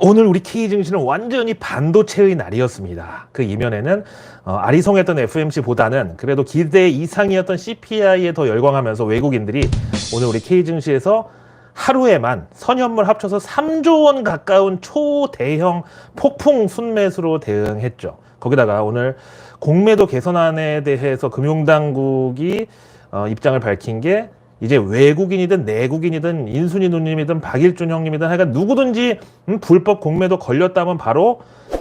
오늘 우리 K 증시는 완전히 반도체의 날이었습니다. 그 이면에는 어, 아리송했던 FMC보다는 그래도 기대 이상이었던 CPI에 더 열광하면서 외국인들이 오늘 우리 K 증시에서 하루에만 선현물 합쳐서 3조 원 가까운 초대형 폭풍 순매수로 대응했죠. 거기다가 오늘 공매도 개선안에 대해서 금융당국이 어, 입장을 밝힌 게 이제 외국인이든 내국인이든 인순이 누님이든 박일준 형님이든 하여간 누구든지 음, 불법 공매도 걸렸다면 바로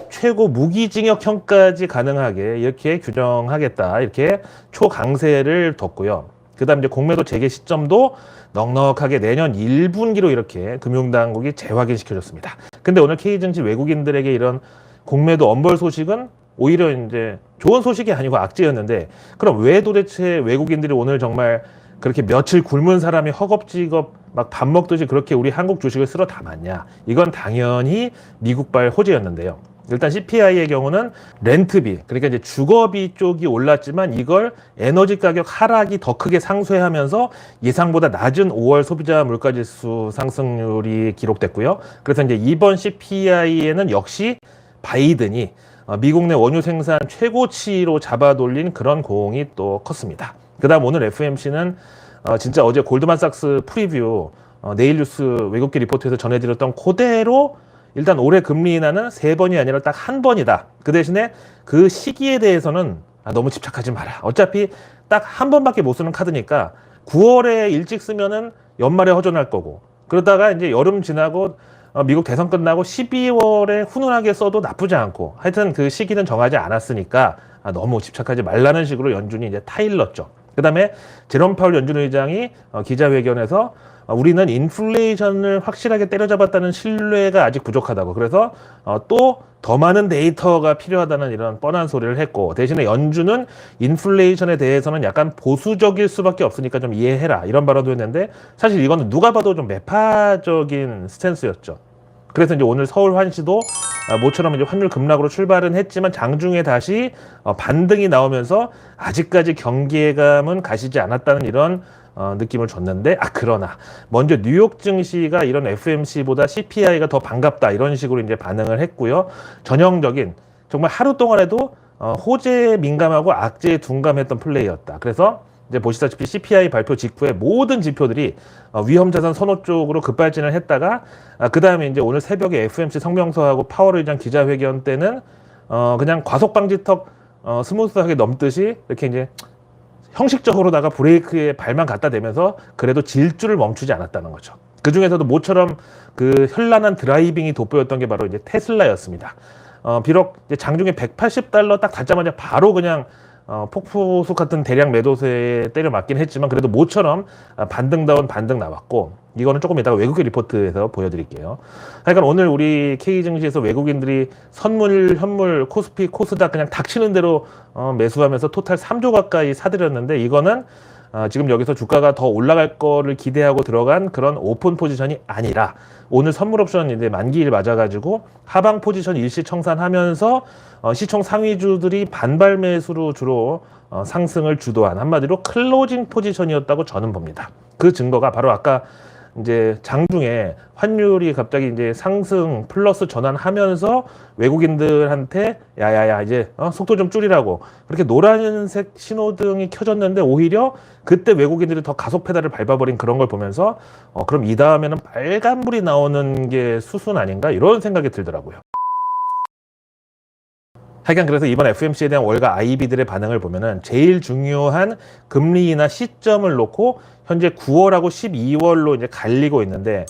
최고 무기징역형까지 가능하게 이렇게 규정하겠다 이렇게 초강세를 뒀고요. 그다음 이제 공매도 재개 시점도 넉넉하게 내년 1분기로 이렇게 금융당국이 재확인시켜줬습니다. 근데 오늘 K증시 외국인들에게 이런 공매도 엄벌 소식은 오히려 이제 좋은 소식이 아니고 악재였는데 그럼 왜 도대체 외국인들이 오늘 정말 그렇게 며칠 굶은 사람이 허겁지겁 막 밥 먹듯이 그렇게 우리 한국 주식을 쓸어 담았냐? 이건 당연히 미국발 호재였는데요. 일단 CPI의 경우는 렌트비, 그러니까 이제 주거비 쪽이 올랐지만 이걸 에너지 가격 하락이 더 크게 상쇄하면서 예상보다 낮은 5월 소비자 물가지수 상승률이 기록됐고요. 그래서 이제 이번 CPI에는 역시 바이든이 어, 미국 내 원유 생산 최고치로 잡아돌린 그런 공이 또 컸습니다. 그다음 오늘 FMC는 어, 진짜 어제 골드만삭스 프리뷰 어, 내일 뉴스 외국계 리포트에서 전해드렸던 그대로 일단 올해 금리 인하는 세 번이 아니라 딱 한 번이다. 그 대신에 그 시기에 대해서는 아, 너무 집착하지 마라. 어차피 딱 한 번밖에 못 쓰는 카드니까 9월에 일찍 쓰면은 연말에 허전할 거고 그러다가 이제 여름 지나고 어, 미국 대선 끝나고 12월에 훈훈하게 써도 나쁘지 않고 하여튼 그 시기는 정하지 않았으니까 아, 너무 집착하지 말라는 식으로 연준이 이제 타일렀죠. 그 다음에 제롬 파울 연준 의장이 어, 기자회견에서 어, 우리는 인플레이션을 확실하게 때려잡았다는 신뢰가 아직 부족하다고 그래서 어, 또 더 많은 데이터가 필요하다는 이런 뻔한 소리를 했고 대신에 연준은 인플레이션에 대해서는 약간 보수적일 수밖에 없으니까 좀 이해해라 이런 발언도 했는데 사실 이거는 누가 봐도 좀 매파적인 스탠스였죠. 그래서 이제 오늘 서울 환시도 아, 모처럼 이제 환율 급락으로 출발은 했지만 장중에 다시 어, 반등이 나오면서 아직까지 경계감은 가시지 않았다는 이런 어, 느낌을 줬는데 아 그러나 먼저 뉴욕 증시가 이런 FMC보다 CPI가 더 반갑다 이런 식으로 이제 반응을 했고요. 전형적인 정말 하루 동안에도 어, 호재에 민감하고 악재에 둔감했던 플레이였다. 그래서 이제 보시다시피 CPI 발표 직후에 모든 지표들이 어, 위험자산 선호 쪽으로 급발진을 했다가 아, 그 다음에 이제 오늘 새벽에 FMC 성명서하고 파월 의장 기자회견 때는 어, 그냥 과속방지턱 어, 스무스하게 넘듯이 이렇게 이제 형식적으로다가 브레이크에 발만 갖다 대면서 그래도 질주를 멈추지 않았다는 거죠. 그 중에서도 모처럼 그 현란한 드라이빙이 돋보였던 게 바로 이제 테슬라였습니다. 어, 비록 장중에 180달러 딱 닿자마자 바로 그냥 어, 폭포수 같은 대량 매도세에 때려 맞긴 했지만 그래도 모처럼 아, 반등다운 반등 나왔고 이거는 조금 이따가 외국계 리포트에서 보여드릴게요. 하여간 오늘 우리 K 증시에서 외국인들이 선물, 현물, 코스피, 코스닥 그냥 닥치는 대로 어, 매수하면서 토탈 3조 가까이 사들였는데 이거는 어, 지금 여기서 주가가 더 올라갈 거를 기대하고 들어간 그런 오픈 포지션이 아니라 오늘 선물 옵션 이제 만기일 맞아가지고 하방 포지션 일시 청산하면서 어, 시총 상위주들이 반발 매수로 주로 어, 상승을 주도한 한마디로 클로징 포지션이었다고 저는 봅니다. 그 증거가 바로 아까 이제 장중에 환율이 갑자기 이제 상승 플러스 전환하면서 외국인들한테 야야야 이제 어, 속도 좀 줄이라고 그렇게 노란색 신호등이 켜졌는데 오히려 그때 외국인들이 더 가속 페달을 밟아버린 그런 걸 보면서 어, 그럼 이 다음에는 빨간불이 나오는 게 수순 아닌가 이런 생각이 들더라고요. 하여간 그래서 이번 FMC에 대한 월가 IB들의 반응을 보면은 제일 중요한 금리 인하 시점을 놓고 현재 9월하고 12월로 이제 갈리고 있는데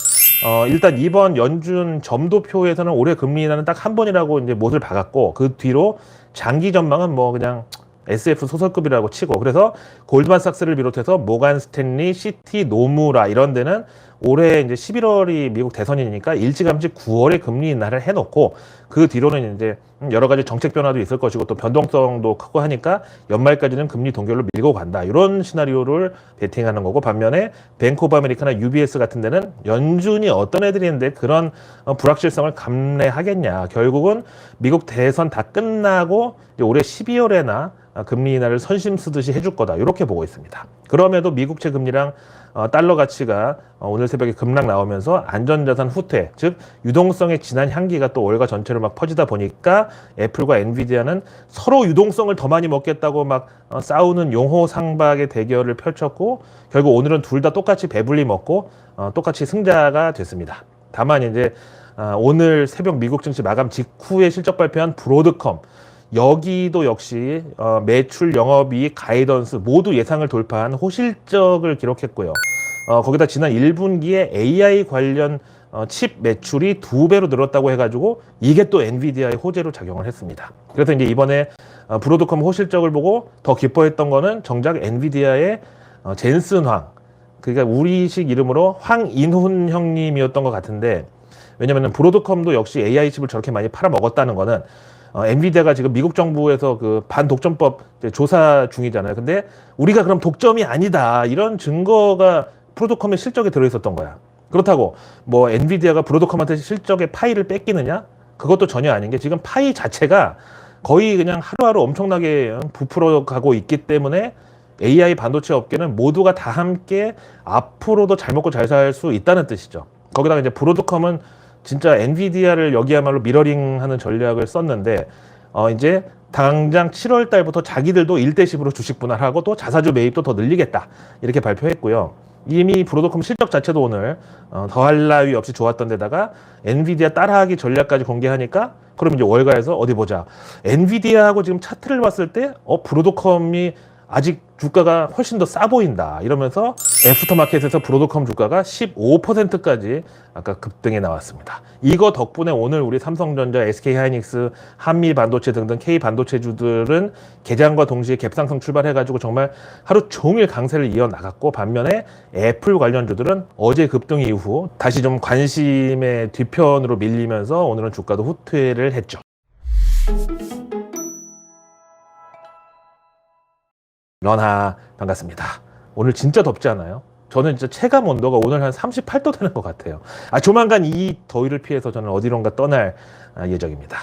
어 일단 이번 연준 점도표에서는 올해 금리 인하는 딱 한 번이라고 이제 못을 박았고 그 뒤로 장기 전망은 뭐 그냥 SF 소설급이라고 치고 그래서 골드만삭스를 비롯해서 모간 스탠리, 시티, 노무라 이런 데는 올해 이제 11월이 미국 대선이니까 일찌감치 9월에 금리 인하를 해놓고 그 뒤로는 이제 여러 가지 정책 변화도 있을 것이고 또 변동성도 크고 하니까 연말까지는 금리 동결로 밀고 간다. 이런 시나리오를 베팅하는 거고 반면에 뱅크 오브 아메리카나 UBS 같은 데는 연준이 어떤 애들인데 그런 어, 불확실성을 감내하겠냐. 결국은 미국 대선 다 끝나고 올해 12월에나 금리 인하를 선심 쓰듯이 해줄 거다. 이렇게 보고 있습니다. 그럼에도 미국채 금리랑 어, 달러 가치가 어, 오늘 새벽에 급락 나오면서 안전자산 후퇴, 즉 유동성의 진한 향기가 또 월가 전체로 막 퍼지다 보니까 애플과 엔비디아는 서로 유동성을 더 많이 먹겠다고 막 어, 싸우는 용호 상박의 대결을 펼쳤고 결국 오늘은 둘 다 똑같이 배불리 먹고 어, 똑같이 승자가 됐습니다. 다만 이제 아, 오늘 새벽 미국 증시 마감 직후에 실적 발표한 브로드컴 여기도 역시 어, 매출 영업이익 가이던스 모두 예상을 돌파한 호실적을 기록했고요. 어, 거기다 지난 1분기에 AI 관련 어, 칩 매출이 두 배로 늘었다고 해가지고 이게 또 엔비디아의 호재로 작용을 했습니다. 그래서 이제 이번에 어, 브로드컴 호실적을 보고 더 기뻐했던 거는 정작 엔비디아의 어, 젠슨 황 그러니까 우리식 이름으로 황인훈 형님이었던 것 같은데 왜냐면은 브로드컴도 역시 AI 칩을 저렇게 많이 팔아 먹었다는 거는 어, 엔비디아가 지금 미국 정부에서 그 반독점법 조사 중이잖아요. 근데 우리가 그럼 독점이 아니다 이런 증거가 브로드컴의 실적에 들어 있었던 거야. 그렇다고 뭐 엔비디아가 브로드컴한테 실적의 파이를 뺏기느냐? 그것도 전혀 아닌 게 지금 파이 자체가 거의 그냥 하루하루 엄청나게 부풀어 가고 있기 때문에 AI 반도체 업계는 모두가 다 함께 앞으로도 잘 먹고 잘 살 수 있다는 뜻이죠. 거기다가 이제 브로드컴은 진짜 엔비디아를 여기야말로 미러링하는 전략을 썼는데 어 이제 당장 7월 달부터 자기들도 1대 10으로 주식 분할하고 또 자사주 매입도 더 늘리겠다 이렇게 발표했고요. 이미 브로드컴 실적 자체도 오늘 어, 더할 나위 없이 좋았던 데다가 엔비디아 따라하기 전략까지 공개하니까 그럼 이제 월가에서 어디 보자. 엔비디아하고 지금 차트를 봤을 때 어 브로드컴이 아직 주가가 훨씬 더 싸 보인다 이러면서 애프터마켓에서 브로드컴 주가가 15%까지 아까 급등해 나왔습니다. 이거 덕분에 오늘 우리 삼성전자, SK하이닉스, 한미반도체 등등 K반도체주들은 개장과 동시에 갭상승 출발해가지고 정말 하루 종일 강세를 이어 나갔고 반면에 애플 관련주들은 어제 급등 이후 다시 좀 관심의 뒤편으로 밀리면서 오늘은 주가도 후퇴를 했죠. 런하 반갑습니다. 오늘 진짜 덥지 않아요? 저는 진짜 체감 온도가 오늘 한 38도 되는 것 같아요. 아 조만간 이 더위를 피해서 저는 어디론가 떠날 아, 예정입니다.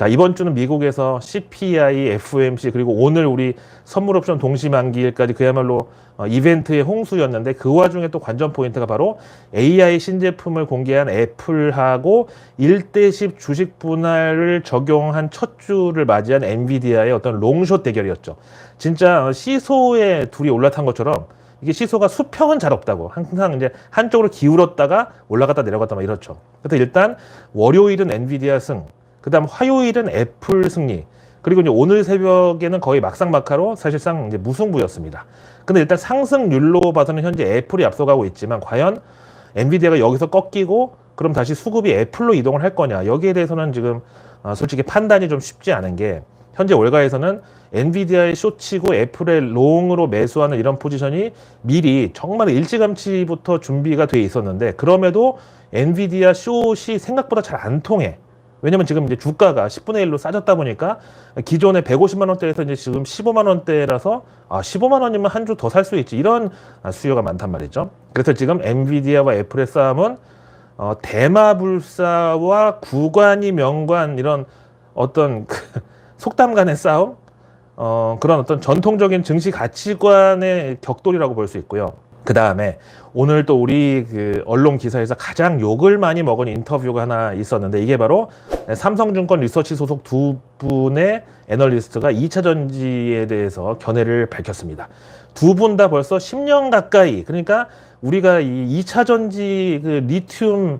자 이번 주는 미국에서 CPI, FOMC 그리고 오늘 우리 선물 옵션 동시 만기일까지 그야말로 어, 이벤트의 홍수였는데 그 와중에 또 관전 포인트가 바로 AI 신제품을 공개한 애플하고 1대10 주식 분할을 적용한 첫 주를 맞이한 엔비디아의 어떤 롱숏 대결이었죠. 진짜 어, 시소에 둘이 올라탄 것처럼 이게 시소가 수평은 잘 없다고 항상 이제 한쪽으로 기울었다가 올라갔다 내려갔다 막 이렇죠. 그래서 일단 월요일은 엔비디아 승, 그다음 화요일은 애플 승리, 그리고 이제 오늘 새벽에는 거의 막상막하로 사실상 이제 무승부였습니다. 근데 일단 상승률로 봐서는 현재 애플이 앞서가고 있지만 과연 엔비디아가 여기서 꺾이고 그럼 다시 수급이 애플로 이동을 할 거냐 여기에 대해서는 지금 어, 솔직히 판단이 좀 쉽지 않은 게 현재 월가에서는 엔비디아의 쇼치고 애플의 롱으로 매수하는 이런 포지션이 미리 정말 일찌감치부터 준비가 돼 있었는데 그럼에도 엔비디아 숏이 생각보다 잘 안 통해. 왜냐면 지금 이제 주가가 10분의 1로 싸졌다 보니까 기존에 150만 원대에서 이제 지금 15만 원대라서 아 15만 원이면 한 주 더 살 수 있지 이런 수요가 많단 말이죠. 그래서 지금 엔비디아와 애플의 싸움은 어, 대마불사와 구관이 명관 이런 어떤 그 속담 간의 싸움 어, 그런 어떤 전통적인 증시 가치관의 격돌이라고 볼 수 있고요. 그 다음에 오늘 또 우리 그 언론 기사에서 가장 욕을 많이 먹은 인터뷰가 하나 있었는데 이게 바로 삼성증권 리서치 소속 두 분의 애널리스트가 2차 전지에 대해서 견해를 밝혔습니다. 두 분 다 벌써 10년 가까이 그러니까 우리가 이 2차 전지 그 리튬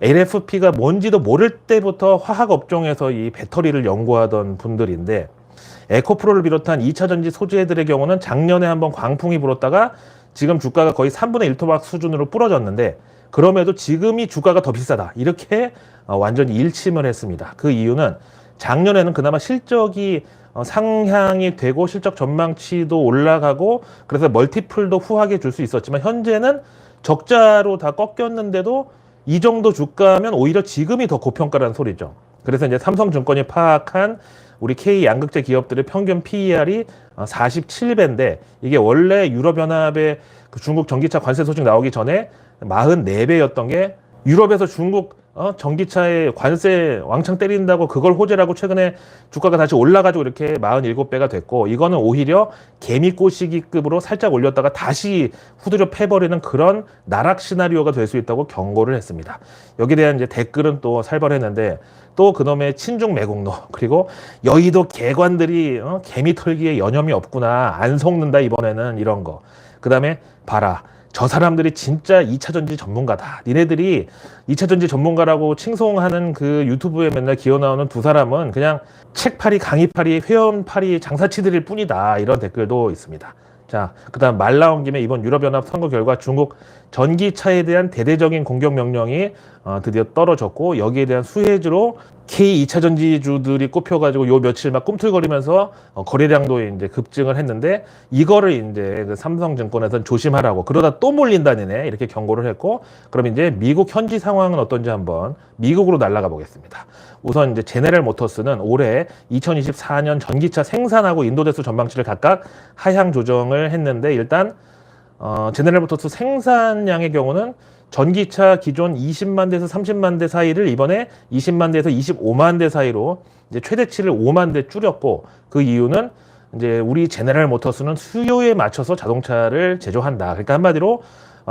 LFP가 뭔지도 모를 때부터 화학 업종에서 이 배터리를 연구하던 분들인데 에코프로를 비롯한 2차 전지 소재들의 경우는 작년에 한번 광풍이 불었다가 지금 주가가 거의 3분의 1토막 수준으로 부러졌는데 그럼에도 지금이 주가가 더 비싸다. 이렇게 어, 완전히 일침을 했습니다. 그 이유는 작년에는 그나마 실적이 어, 상향이 되고 실적 전망치도 올라가고 그래서 멀티플도 후하게 줄 수 있었지만 현재는 적자로 다 꺾였는데도 이 정도 주가면 오히려 지금이 더 고평가라는 소리죠. 그래서 이제 삼성증권이 파악한 우리 K 양극재 기업들의 평균 PER이 47배인데 이게 원래 유럽연합의 그 중국 전기차 관세 소식 나오기 전에 44배였던 게 유럽에서 중국 어, 전기차에 관세 왕창 때린다고 그걸 호재라고 최근에 주가가 다시 올라가지고 이렇게 47배가 됐고 이거는 오히려 개미꼬시기급으로 살짝 올렸다가 다시 후드려 패버리는 그런 나락 시나리오가 될 수 있다고 경고를 했습니다. 여기에 대한 이제 댓글은 또 살벌했는데 또 그놈의 친중 매국노 그리고 여의도 개관들이 어, 개미 털기에 여념이 없구나 안 속는다 이번에는 이런 거. 그 다음에 봐라. 저 사람들이 진짜 2차 전지 전문가다. 니네들이 2차 전지 전문가라고 칭송하는 그 유튜브에 맨날 기어 나오는 두 사람은 그냥 책팔이, 강의팔이, 회원팔이, 장사치들일 뿐이다. 이런 댓글도 있습니다. 자, 그 다음 말 나온 김에 이번 유럽연합 선거 결과 중국 전기차에 대한 대대적인 공격 명령이 어, 드디어 떨어졌고 여기에 대한 수혜주로 K 2차 전지주들이 꼽혀가지고 요 며칠 막 꿈틀거리면서 어, 거래량도 이제 급증을 했는데 이거를 이제 그 삼성증권에서는 조심하라고 그러다 또 몰린다니네 이렇게 경고를 했고 그럼 이제 미국 현지 상황은 어떤지 한번 미국으로 날아가 보겠습니다. 우선 이제 제네럴 모터스는 올해 2024년 전기차 생산하고 인도대수 전망치를 각각 하향 조정을 했는데 일단 어, 제네럴 모터스 생산량의 경우는 전기차 기존 20만 대에서 30만 대 사이를 이번에 20만 대에서 25만 대 사이로 이제 최대치를 5만 대 줄였고 그 이유는 이제 우리 제네럴 모터스는 수요에 맞춰서 자동차를 제조한다. 그러니까 한마디로 어,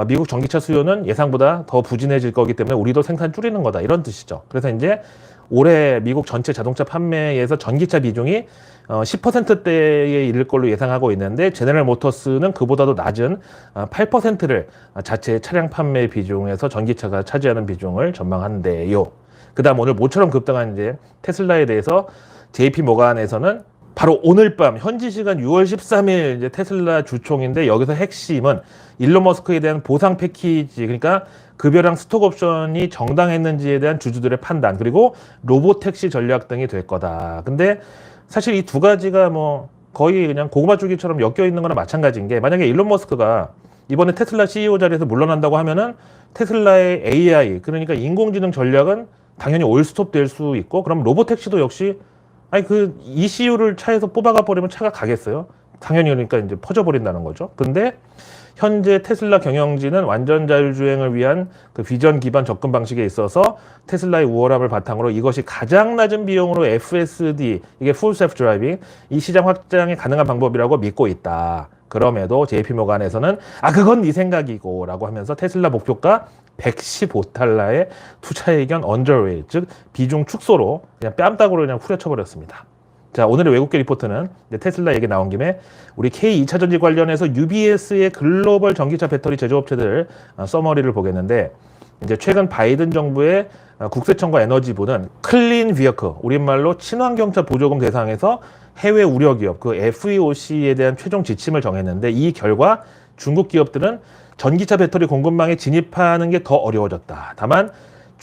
미국 전기차 수요는 예상보다 더 부진해질 거기 때문에 우리도 생산 줄이는 거다. 이런 뜻이죠. 그래서 이제 올해 미국 전체 자동차 판매에서 전기차 비중이 어, 10%대에 이를 걸로 예상하고 있는데 제네럴 모터스는 그보다도 낮은 어, 8%를 자체 차량 판매 비중에서 전기차가 차지하는 비중을 전망한대요. 그다음 오늘 모처럼 급등한 이제 테슬라에 대해서 JP 모간에서는 바로 오늘 밤 현지 시간 6월 13일 이제 테슬라 주총인데 여기서 핵심은 일론 머스크에 대한 보상 패키지 그러니까 급여랑 스톡 옵션이 정당했는지에 대한 주주들의 판단 그리고 로봇 택시 전략 등이 될 거다. 근데 사실 이 두 가지가 뭐 거의 그냥 고구마 줄기처럼 엮여 있는 거나 마찬가지인 게 만약에 일론 머스크가 이번에 테슬라 CEO 자리에서 물러난다고 하면은 테슬라의 AI 그러니까 인공지능 전략은 당연히 올스톱 될 수 있고 그럼 로봇 택시도 역시 아니 그 ECU를 차에서 뽑아가 버리면 차가 가겠어요? 당연히 그러니까 이제 퍼져 버린다는 거죠. 근데 현재 테슬라 경영진은 완전 자율주행을 위한 그 비전 기반 접근 방식에 있어서 테슬라의 우월함을 바탕으로 이것이 가장 낮은 비용으로 FSD 이게 풀 셀프 드라이빙 이 시장 확장이 가능한 방법이라고 믿고 있다. 그럼에도 JP 모간에서는 아 그건 네 생각이고라고 하면서 테슬라 목표가 115달러의 투자 의견 언저웨이 즉 비중 축소로 그냥 뺨따구로 그냥 후려쳐 버렸습니다. 자 오늘의 외국계 리포트는 테슬라 얘기 나온 김에 우리 K 2차 전지 관련해서 UBS의 글로벌 전기차 배터리 제조업체들 어, 서머리를 보겠는데 이제 최근 바이든 정부의 어, 국세청과 에너지부는 클린 비어크 우리말로 친환경차 보조금 대상에서 해외 우려 기업 그 FEOC에 대한 최종 지침을 정했는데 이 결과 중국 기업들은 전기차 배터리 공급망에 진입하는 게 더 어려워졌다. 다만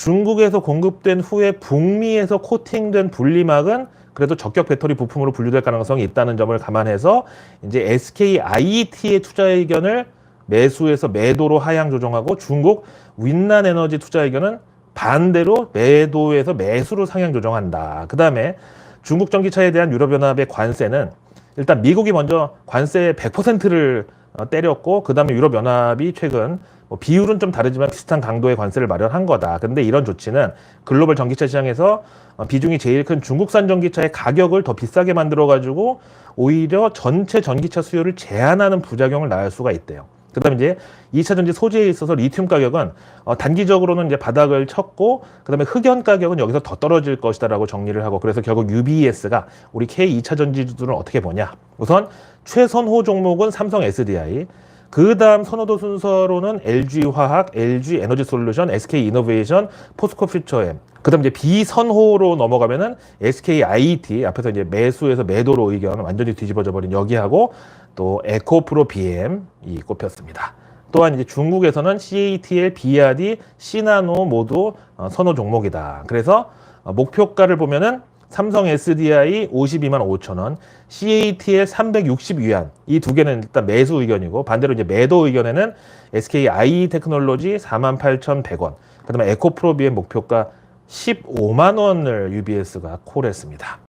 중국에서 공급된 후에 북미에서 코팅된 분리막은 그래도 적격 배터리 부품으로 분류될 가능성이 있다는 점을 감안해서 이제 SK IET의 투자 의견을 매수에서 매도로 하향 조정하고 중국 윈난 에너지 투자 의견은 반대로 매도에서 매수로 상향 조정한다. 그 다음에 중국 전기차에 대한 유럽연합의 관세는 일단 미국이 먼저 관세 100%를 어, 때렸고 그 다음에 유럽 연합이 최근 뭐 비율은 좀 다르지만 비슷한 강도의 관세를 마련한 거다. 근데 이런 조치는 글로벌 전기차 시장에서 어, 비중이 제일 큰 중국산 전기차의 가격을 더 비싸게 만들어 가지고 오히려 전체 전기차 수요를 제한하는 부작용을 낳을 수가 있대요. 그다음에 이제 2차 전지 소재에 있어서 리튬 가격은 어, 단기적으로는 이제 바닥을 쳤고 그다음에 흑연 가격은 여기서 더 떨어질 것이다라고 정리를 하고 그래서 결국 UBS가 우리 K 2차 전지주들은 어떻게 보냐? 우선 최선호 종목은 삼성 SDI 그 다음 선호도 순서로는 LG 화학, LG 에너지 솔루션, SK 이노베이션, 포스코 퓨처엠. 그 다음 이제 비선호로 넘어가면은 SK IET 앞에서 이제 매수에서 매도로 의견 완전히 뒤집어져 버린 여기하고 또 에코프로 BM 이 꼽혔습니다. 또한 이제 중국에서는 CATL, BRD, 시나노 모두 어, 선호 종목이다. 그래서 어, 목표가를 보면은 삼성 SDI 52만 5천 원, CATL 360위안 이 두 개는 일단 매수 의견이고 반대로 이제 매도 의견에는 SK IE 테크놀로지 4만 8,100원, 그다음에 에코프로비의 목표가 15만 원을 UBS가 콜했습니다.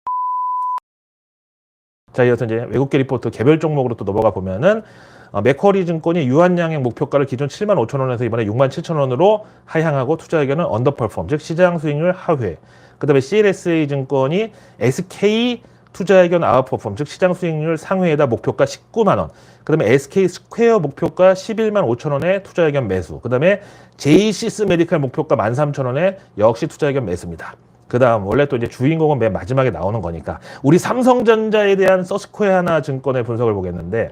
자, 이어서 이제 외국계 리포트 개별 종목으로 또 넘어가 보면은 어, 맥쿼리 증권이 유한양행 목표가를 기존 7만 5천 원에서 이번에 6만 7천 원으로 하향하고 투자 의견은 언더퍼폼, 즉 시장 수익률 하회. 그다음에 CLSA 증권이 SK 투자 의견 아웃퍼폼, 즉 시장 수익률 상회에다 목표가 19만 원. 그다음에 SK 스퀘어 목표가 11만 5천 원에 투자 의견 매수. 그다음에 제이시스 메디칼 목표가 13,000원에 역시 투자 의견 매수입니다. 그다음 원래 또 이제 주인공은 맨 마지막에 나오는 거니까 우리 삼성전자에 대한 서스코에 하나 증권의 분석을 보겠는데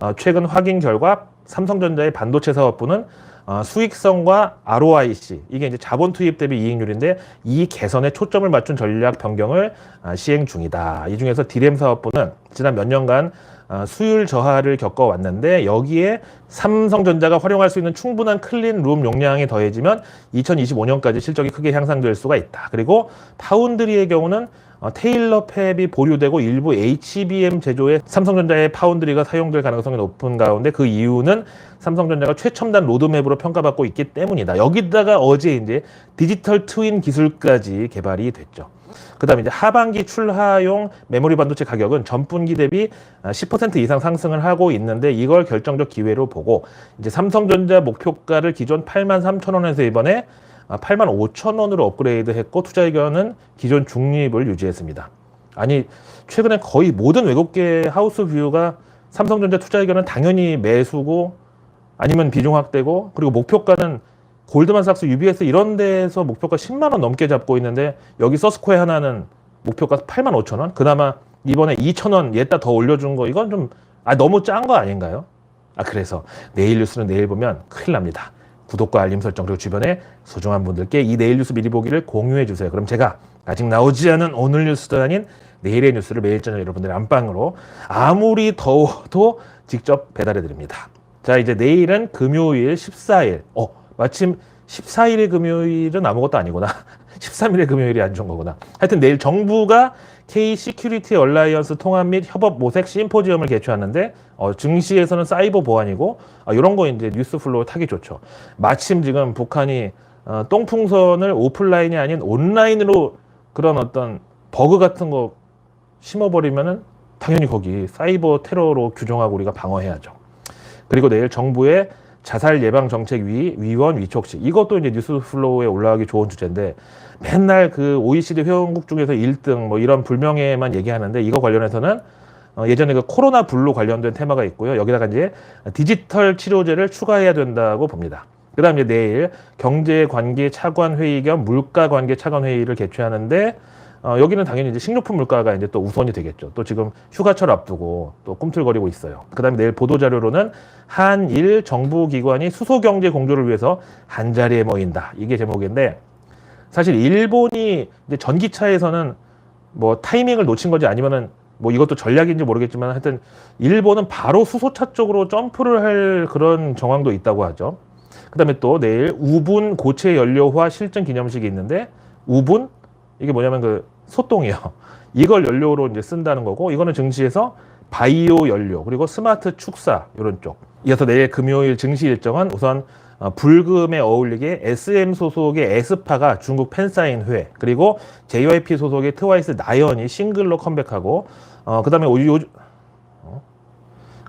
어, 최근 확인 결과 삼성전자의 반도체 사업부는 어, 수익성과 ROIC 이게 이제 자본 투입 대비 이익률인데 이 개선에 초점을 맞춘 전략 변경을 아, 시행 중이다. 이 중에서 디램 사업부는 지난 몇 년간 어, 수율 저하를 겪어왔는데 여기에 삼성전자가 활용할 수 있는 충분한 클린 룸 용량이 더해지면 2025년까지 실적이 크게 향상될 수가 있다. 그리고 파운드리의 경우는 어, 테일러 팹이 보류되고 일부 HBM 제조에 삼성전자의 파운드리가 사용될 가능성이 높은 가운데 그 이유는 삼성전자가 최첨단 로드맵으로 평가받고 있기 때문이다. 여기다가 어제 이제 디지털 트윈 기술까지 개발이 됐죠. 그다음에 이제 하반기 출하용 메모리 반도체 가격은 전분기 대비 10% 이상 상승을 하고 있는데 이걸 결정적 기회로 보고 이제 삼성전자 목표가를 기존 8만 3천 원에서 이번에 8만 5천 원으로 업그레이드했고 투자 의견은 기존 중립을 유지했습니다. 아니 최근에 거의 모든 외국계 하우스 뷰가 삼성전자 투자 의견은 당연히 매수고 아니면 비중 확대고 그리고 목표가는 골드만삭스, UBS 이런 데서 목표가 10만 원 넘게 잡고 있는데 여기 서스코에 하나는 목표가 8만 5천 원. 그나마 이번에 2천 원 얘다 더 올려준 거 이건 좀 아, 너무 짠 거 아닌가요? 아 그래서 내일 뉴스는 내일 보면 큰일 납니다. 구독과 알림 설정 그리고 주변에 소중한 분들께 이 내일 뉴스 미리 보기를 공유해 주세요. 그럼 제가 아직 나오지 않은 오늘 뉴스도 아닌 내일의 뉴스를 매일 저녁 여러분들의 안방으로 아무리 더워도 직접 배달해 드립니다. 자 이제 내일은 금요일 14일. 어 마침 14일의 금요일은 아무것도 아니구나. 13일의 금요일이 안 좋은 거구나. 하여튼 내일 정부가 K 시큐리티 얼라이언스 통합 및 협업 모색 심포지엄을 개최하는데 어, 증시에서는 사이버 보안이고 어, 이런 거 이제 뉴스 플로우 타기 좋죠. 마침 지금 북한이 어, 똥풍선을 오프라인이 아닌 온라인으로 그런 어떤 버그 같은 거 심어버리면은 당연히 거기 사이버 테러로 규정하고 우리가 방어해야죠. 그리고 내일 정부의 자살 예방 정책 위 위원 위촉식 이것도 이제 뉴스 플로우에 올라가기 좋은 주제인데 맨날 그 OECD 회원국 중에서 1등 뭐 이런 불명예만 얘기하는데 이거 관련해서는 어, 예전에 그 코로나 블루 관련된 테마가 있고요. 여기다가 이제 디지털 치료제를 추가해야 된다고 봅니다. 그 다음 이제 내일 경제 관계 차관 회의 겸 물가 관계 차관 회의를 개최하는데 어, 여기는 당연히 이제 식료품 물가가 이제 또 우선이 되겠죠. 또 지금 휴가철 앞두고 또 꿈틀거리고 있어요. 그 다음에 내일 보도 자료로는 한일 정부 기관이 수소 경제 공조를 위해서 한 자리에 모인다. 이게 제목인데 사실 일본이 이제 전기차에서는 뭐 타이밍을 놓친 건지 아니면은 뭐 이것도 전략인지 모르겠지만 하여튼 일본은 바로 수소차 쪽으로 점프를 할 그런 정황도 있다고 하죠. 그 다음에 또 내일 우분 고체 연료화 실증 기념식이 있는데 우분 이게 뭐냐면 그 소똥이요. 이걸 연료로 이제 쓴다는 거고 이거는 증시에서 바이오 연료 그리고 스마트 축사 이런 쪽. 이어서 내일 금요일 증시 일정은 우선 어, 불금에 어울리게 SM 소속의 에스파가 중국 팬사인 회 그리고 JYP 소속의 트와이스 나연이 싱글로 컴백하고 어 그다음에 요 어?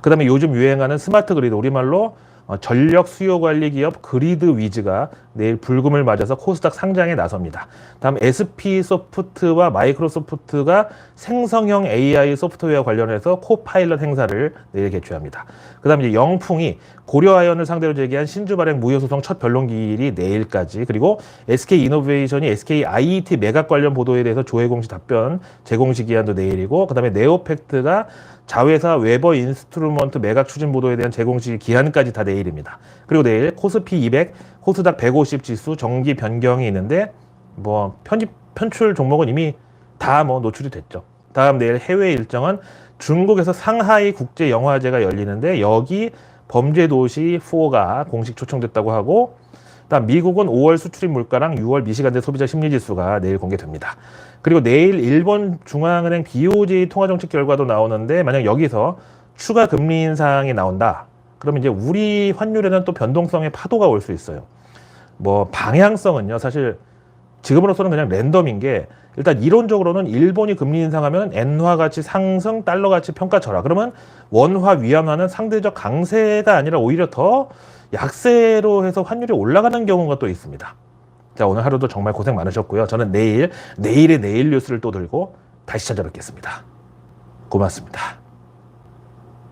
그다음에 요즘 유행하는 스마트 그리드 우리말로 어, 전력 수요 관리 기업 그리드 위즈가 내일 불금을 맞아서 코스닥 상장에 나섭니다. 다음 SP 소프트와 마이크로소프트가 생성형 AI 소프트웨어 관련해서 코파일럿 행사를 내일 개최합니다. 그다음 이제 영풍이 고려아연을 상대로 제기한 신주 발행 무효 소송 첫 변론 기일이 내일까지 그리고 SK 이노베이션이 SK IET 매각 관련 보도에 대해서 조회 공식 답변 제공시 기한도 내일이고 그다음에 네오팩트가 자회사 웨버 인스트루먼트 매각 추진 보도에 대한 제공시 기한까지 다 내일입니다. 그리고 내일 코스피 200, 코스닥 150 지수 정기 변경이 있는데 뭐 편집 편출 종목은 이미 다 뭐 노출이 됐죠. 다음 내일 해외 일정은 중국에서 상하이 국제 영화제가 열리는데 여기 범죄 도시 4가 공식 초청됐다고 하고 다음 미국은 5월 수출입 물가랑 6월 미시간대 소비자 심리 지수가 내일 공개됩니다. 그리고 내일 일본 중앙은행 BOJ 통화 정책 결과도 나오는데 만약 여기서 추가 금리 인상이 나온다. 그러면 이제 우리 환율에는 또 변동성의 파도가 올 수 있어요. 뭐 방향성은요. 사실 지금으로서는 그냥 랜덤인 게 일단 이론적으로는 일본이 금리 인상하면 엔화 가치 상승, 달러 가치 평가 절하. 그러면 원화 위안화는 상대적 강세가 아니라 오히려 더 약세로 해서 환율이 올라가는 경우가 또 있습니다. 자, 오늘 하루도 정말 고생 많으셨고요. 저는 내일, 내일의 내일 뉴스를 또 들고 다시 찾아뵙겠습니다. 고맙습니다.